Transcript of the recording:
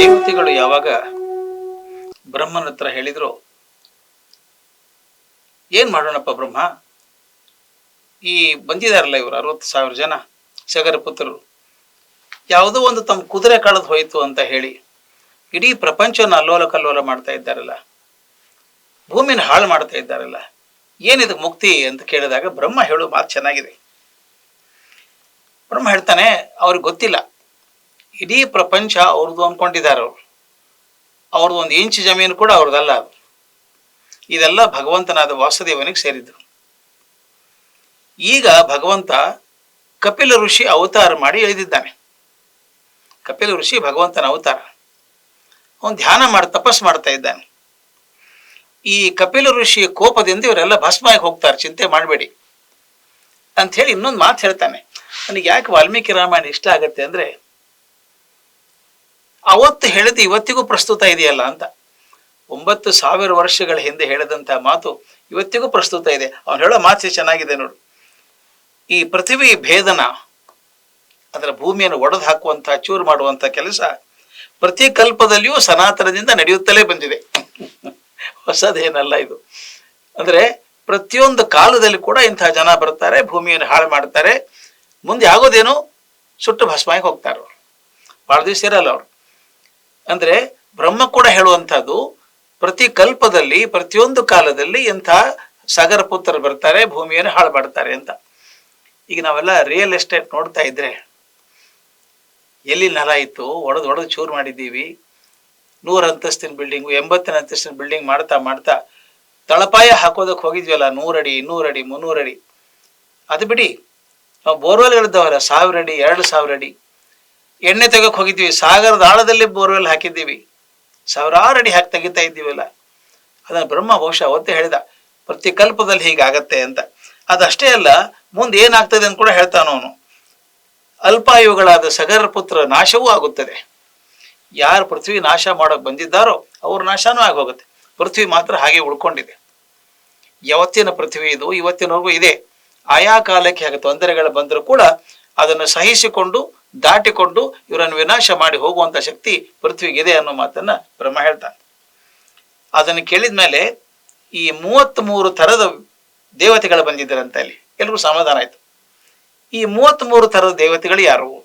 ದೇವತೆಗಳು ಯಾವಾಗ ಬ್ರಹ್ಮನ ಹತ್ರ ಹೇಳಿದ್ರು? ಏನ್ ಮಾಡೋಣಪ್ಪ ಬ್ರಹ್ಮ? ಈ ಬಂದಿದಾರಲ್ಲ ಇವರು ಅರವತ್ತು ಸಾವಿರ ಜನ ಸಗರ ಪುತ್ರರು. ಯಾವುದೋ ಒಂದು ತಮ್ಮ ಕುದುರೆ ಕಳೆದು ಹೋಯ್ತು ಅಂತ ಹೇಳಿ ಇಡೀ ಪ್ರಪಂಚವನ್ನು ಅಲ್ಲೋಲ ಕಲ್ಲೋಲ ಮಾಡ್ತಾ ಇದ್ದಾರಲ್ಲ. ಭೂಮಿನ ಹಾಳು ಮಾಡ್ತಾ ಇದ್ದಾರಲ್ಲ. ಏನಿದು ಮುಕ್ತಿ ಅಂತ ಕೇಳಿದಾಗ ಬ್ರಹ್ಮ ಹೇಳೋ ಮಾತು ಚೆನ್ನಾಗಿದೆ. ಬ್ರಹ್ಮ ಹೇಳ್ತಾನೆ, ಅವ್ರಿಗೆ ಗೊತ್ತಿಲ್ಲ. ಇಡೀ ಪ್ರಪಂಚ ಅವ್ರದ್ದು ಅಂದ್ಕೊಂಡಿದ್ದಾರೆ ಅವರು. ಅವ್ರದ್ದು ಒಂದು ಇಂಚು ಜಮೀನು ಕೂಡ ಅವ್ರದ್ದಲ್ಲ ಅದು. ಇದೆಲ್ಲ ಭಗವಂತನಾದ ವಾಸುದೇವನಿಗೆ ಸೇರಿದ್ದು. ಈಗ ಭಗವಂತ ಕಪಿಲ ಋಷಿ ಅವತಾರ ಮಾಡಿ ಇಳಿದಿದ್ದಾನೆ ಕಪಿಲ ಋಷಿ ಭಗವಂತನ ಅವತಾರ. ಅವನು ಧ್ಯಾನ ಮಾಡಿ ತಪಸ್ ಮಾಡ್ತಾ ಇದ್ದಾನೆ. ಈ ಕಪಿಲ ಋಷಿಯ ಕೋಪದಿಂದ ಇವರೆಲ್ಲ ಭಸ್ಮಾಗಿ ಹೋಗ್ತಾರೆ, ಚಿಂತೆ ಮಾಡಬೇಡಿ. ಅಂತ ಹೇಳಿ ಇನ್ನೊಂದು ಮಾತು ಹೇಳ್ತಾನೆ. ನನಗೆ ಯಾಕೆ ವಾಲ್ಮೀಕಿ ರಾಮಾಯಣ ಇಷ್ಟ ಆಗುತ್ತೆ ಅಂದ್ರೆ ಅವತ್ತು ಹೇಳಿದ ಇವತ್ತಿಗೂ ಪ್ರಸ್ತುತ ಇದೆಯಲ್ಲ ಅಂತ. ಒಂಬತ್ತು ಸಾವಿರ ವರ್ಷಗಳ ಹಿಂದೆ ಹೇಳಿದಂಥ ಮಾತು ಇವತ್ತಿಗೂ ಪ್ರಸ್ತುತ ಇದೆ. ಅವನು ಹೇಳೋ ಮಾತು ಚೆನ್ನಾಗಿದೆ ನೋಡು. ಈ ಪೃಥ್ವಿ ಭೇದನ, ಅದರ ಭೂಮಿಯನ್ನು ಒಡೆದು ಹಾಕುವಂತಹ ಚೂರು ಮಾಡುವಂತಹ ಕೆಲಸ ಪ್ರತಿ ಕಲ್ಪದಲ್ಲಿಯೂ ಸನಾತನದಿಂದ ನಡೆಯುತ್ತಲೇ ಬಂದಿದೆ. ಹೊಸದೇನಲ್ಲ ಇದು. ಅಂದ್ರೆ ಪ್ರತಿಯೊಂದು ಕಾಲದಲ್ಲಿ ಕೂಡ ಇಂತಹ ಜನ ಬರ್ತಾರೆ, ಭೂಮಿಯನ್ನು ಹಾಳು ಮಾಡ್ತಾರೆ ಮುಂದೆ ಆಗೋದೇನು? ಸುಟ್ಟು ಭಸ್ಮಾಯಕ್ಕೆ ಹೋಗ್ತಾರೆ ಬಹಳ ದಿವಸ ಇರಲ್ಲ ಅವರು. ಅಂದ್ರೆ ಬ್ರಹ್ಮ ಕೂಡ ಹೇಳುವಂಥದ್ದು, ಪ್ರತಿ ಕಲ್ಪದಲ್ಲಿ, ಪ್ರತಿಯೊಂದು ಕಾಲದಲ್ಲಿ ಇಂಥ ಸಾಗರ ಪುತ್ರರು ಬರ್ತಾರೆ, ಭೂಮಿಯನ್ನು ಹಾಳು ಮಾಡ್ತಾರೆ ಅಂತ. ಈಗ ನಾವೆಲ್ಲ ರಿಯಲ್ ಎಸ್ಟೇಟ್ ನೋಡ್ತಾ ಇದ್ರೆ, ಎಲ್ಲಿ ನೆಲ ಇತ್ತು, ಒಡೆದು ಒಡೆದು ಚೂರು ಮಾಡಿದ್ದೀವಿ. ನೂರು ಅಂತಸ್ತಿನ ಬಿಲ್ಡಿಂಗು ಎಂಬತ್ತಿನ ಅಂತಸ್ತಿನ ಬಿಲ್ಡಿಂಗ್ ಮಾಡ್ತಾ ಮಾಡ್ತಾ, ತಳಪಾಯ ಹಾಕೋದಕ್ಕೆ ಹೋಗಿದ್ವಲ್ಲ, ನೂರಡಿ, ಇನ್ನೂರಡಿ, ಮುನ್ನೂರಡಿ. ಅದು ಬಿಡಿ, ನಾವು ಬೋರ್ವೆಲ್ಗಳಿದ್ದವಲ್ಲ ಸಾವಿರ ಅಡಿ, ಎರಡು ಸಾವಿರ ಅಡಿ. ಎಣ್ಣೆ ತೆಗೋಕೆ ಹೋಗಿದ್ದೀವಿ. ಸಾಗರದ ಆಳದಲ್ಲಿ ಬೋರ್ವೆಲ್ ಹಾಕಿದ್ದೀವಿ. ಸಾವಿರಾರು ಅಡಿ ಹಾಕಿ ತೆಗಿತಾ ಇದ್ದೀವಲ್ಲ. ಅದನ್ನು ಬ್ರಹ್ಮ ಬಹುಶಃ ಅವತ್ತೇ ಹೇಳಿದ. ಪ್ರತಿ ಕಲ್ಪದಲ್ಲಿ ಹೀಗಾಗತ್ತೆ ಅಂತ. ಅದಷ್ಟೇ ಅಲ್ಲ, ಮುಂದೆ ಏನಾಗ್ತದೆ ಅಂತ ಕೂಡ ಹೇಳ್ತಾನ ಅವನು. ಅಲ್ಪಾಯುಗಳಾದ ಸಗರ ಪುತ್ರ ನಾಶವೂ ಆಗುತ್ತದೆ. ಯಾರು ಪೃಥ್ವಿ ನಾಶ ಮಾಡೋಕೆ ಬಂದಿದ್ದಾರೋ ಅವ್ರ ನಾಶನೂ ಆಗೋಗುತ್ತೆ. ಪೃಥ್ವಿ ಮಾತ್ರ ಹಾಗೆ ಉಳ್ಕೊಂಡಿದೆ. ಯಾವತ್ತಿನ ಪೃಥ್ವಿ ಇದು, ಇವತ್ತಿನವರೆಗೂ ಇದೆ. ಆಯಾ ಕಾಲಕ್ಕೆ ಹಾಗೆ ತೊಂದರೆಗಳು ಬಂದರೂ ಕೂಡ ಅದನ್ನು ಸಹಿಸಿಕೊಂಡು ದಾಟಿಕೊಂಡು ಇವರನ್ನು ವಿನಾಶ ಮಾಡಿ ಹೋಗುವಂತ ಶಕ್ತಿ ಪೃಥ್ವಿಗೆ ಇದೆ ಅನ್ನೋ ಮಾತನ್ನ ಬ್ರಹ್ಮ ಹೇಳ್ತಾನೆ. ಅದನ್ನು ಕೇಳಿದ ಮೇಲೆ ಈ ಮೂವತ್ತ್ ಮೂರು ಥರದ ದೇವತೆಗಳು ಬಂದಿದ್ದರಂತೆ ಅಲ್ಲಿ. ಎಲ್ರಿಗೂ ಸಮಾಧಾನ ಆಯ್ತು. ಈ ಮೂವತ್ತ್ ಮೂರು ಥರದ ದೇವತೆಗಳು ಯಾರು?